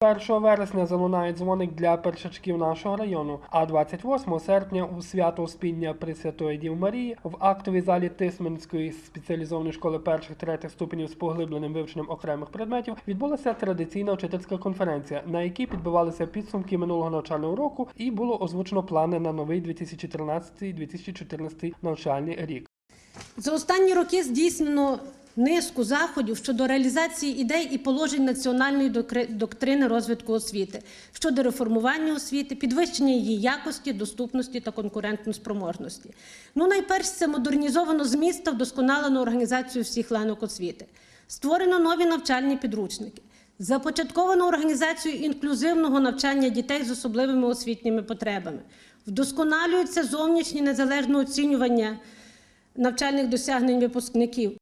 1 вересня залунає дзвоник для першачків нашого району, а 28 серпня у свято Успіння Пресвятої Дів Марії в актовій залі Тисменської спеціалізованої школи перших третіх ступенів з поглибленим вивченням окремих предметів відбулася традиційна вчительська конференція, на якій підбивалися підсумки минулого навчального року і було озвучено плани на новий 2013-2014 навчальний рік. За останні роки здійснено низку заходів щодо реалізації ідей і положень національної доктрини розвитку освіти щодо реформування освіти, підвищення її якості, доступності та конкурентноспроможності. Ну, найперш це модернізовано зміст та вдосконалено організацію всіх ланок освіти. Створено нові навчальні підручники. Започатковано організацію інклюзивного навчання дітей з особливими освітніми потребами. Вдосконалюється зовнішнє незалежне оцінювання навчальних досягнень випускників.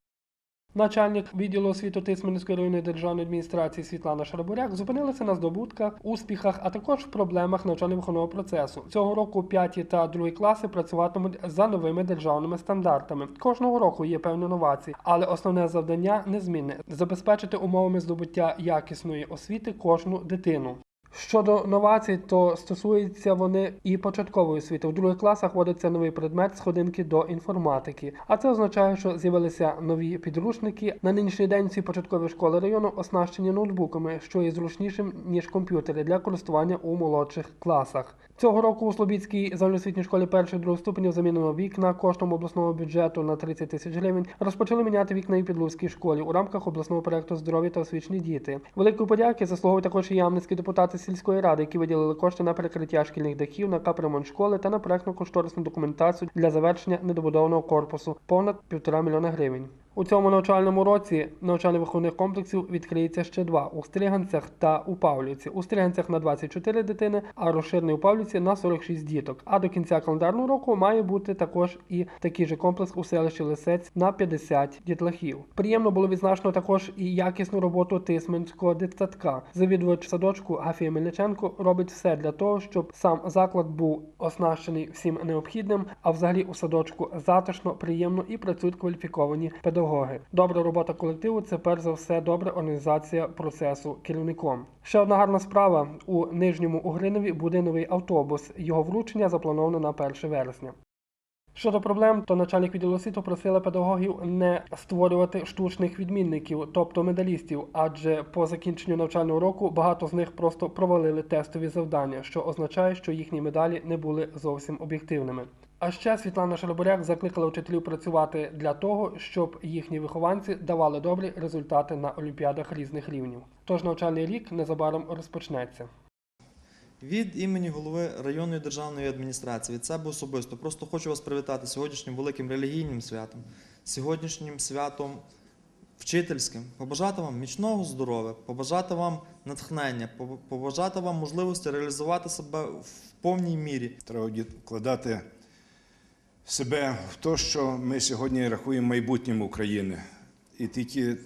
Начальник відділу освіти Тисменської районної державної адміністрації Світлана Шарабуряк зупинилася на здобутках, успіхах, а також проблемах навчально-виховного процесу. Цього року п'яті та другі класи працюватимуть за новими державними стандартами. Кожного року є певні новації, але основне завдання незмінне забезпечити умовами здобуття якісної освіти кожну дитину. Щодо новацій, то стосуються вони і початкової освіти. В других класах вводиться новий предмет сходинки до інформатики. А це означає, що з'явилися нові підручники. На нинішній день всі початкові школи району оснащені ноутбуками, що є зручнішим ніж комп'ютери для користування у молодших класах. Цього року у Слобідській загальноосвітній школі перших других ступенів замінено вікна коштом обласного бюджету на 30 тисяч гривень. Розпочали міняти вікна і Підлузькій школі у рамках обласного проекту здоров'я та освічні діти. Великої подяки заслуговують також і ямницькі депутати сільської ради, які виділили кошти на перекриття шкільних дахів, на капремонт школи та на проектну кошторисну документацію для завершення недобудованого корпусу понад півтора мільйона гривень. У цьому навчальному році навчально-виховних комплексів відкриється ще два у Стріганцях та у Павлівці. У Стріганцях на 24 дитини, а розширений у Павлівці на 46 діток. А до кінця календарного року має бути також і такий же комплекс у селищі Лисець на 50 дітлахів. Приємно було відзначено також і якісну роботу Тисменського дитсадка. Завідувач садочку Гафія Мельниченко робить все для того, щоб сам заклад був оснащений всім необхідним, а взагалі у садочку затишно, приємно і працюють кваліфіковані педагоги. Добра робота колективу це перш за все добра організація процесу керівником. Ще одна гарна справа у нижньому Угринові буде новий автобус. Його вручення заплановано на 1 вересня. Щодо проблем, то начальник відділу освіти просила педагогів не створювати штучних відмінників, тобто медалістів, адже по закінченню навчального року багато з них просто провалили тестові завдання, що означає, що їхні медалі не були зовсім об'єктивними. А ще Світлана Шарабуряк закликала вчителів працювати для того, щоб їхні вихованці давали добрі результати на олімпіадах різних рівнів. Тож навчальний рік незабаром розпочнеться. Від імені голови районної державної адміністрації від себе особисто просто хочу вас привітати сьогоднішнім великим релігійним святом, сьогоднішнім святом вчительським, побажати вам міцного здоров'я, побажати вам натхнення, побажати вам можливості реалізувати себе в повній мірі. Треба вкладати себе в те, що ми сьогодні рахуємо майбутнім України. І тільки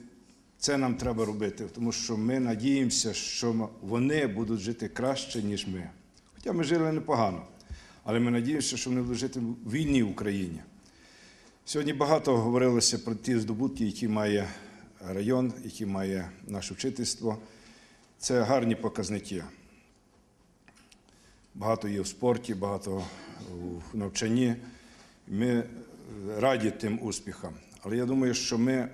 це нам треба робити, тому що ми надіємося, що вони будуть жити краще, ніж ми. Хоча ми жили непогано, але ми надіємося, що вони будуть жити в вільній Україні. Сьогодні багато говорилося про ті здобутки, які має район, які має наше вчительство. Це гарні показники. Багато є в спорті, багато в навчанні. Ми раді тим успіхам. Але я думаю, що ми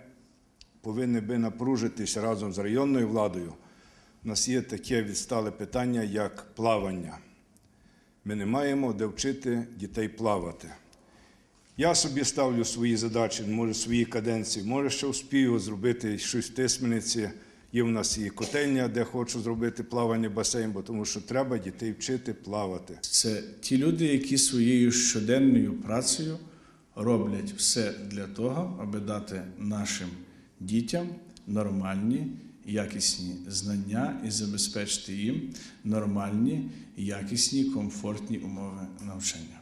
повинні би напружитись разом з районною владою. У нас є таке відстале питання, як плавання. Ми не маємо де вчити дітей плавати. Я собі ставлю свої задачі, може, свої каденції, може, ще успію зробити щось в Тисмениці. Є в нас і котельня, де хочу зробити плавання басейн, бо тому що треба дітей вчити плавати. Це ті люди, які своєю щоденною працею роблять все для того, аби дати нашим дітям нормальні, якісні знання і забезпечити їм нормальні, якісні, комфортні умови навчання.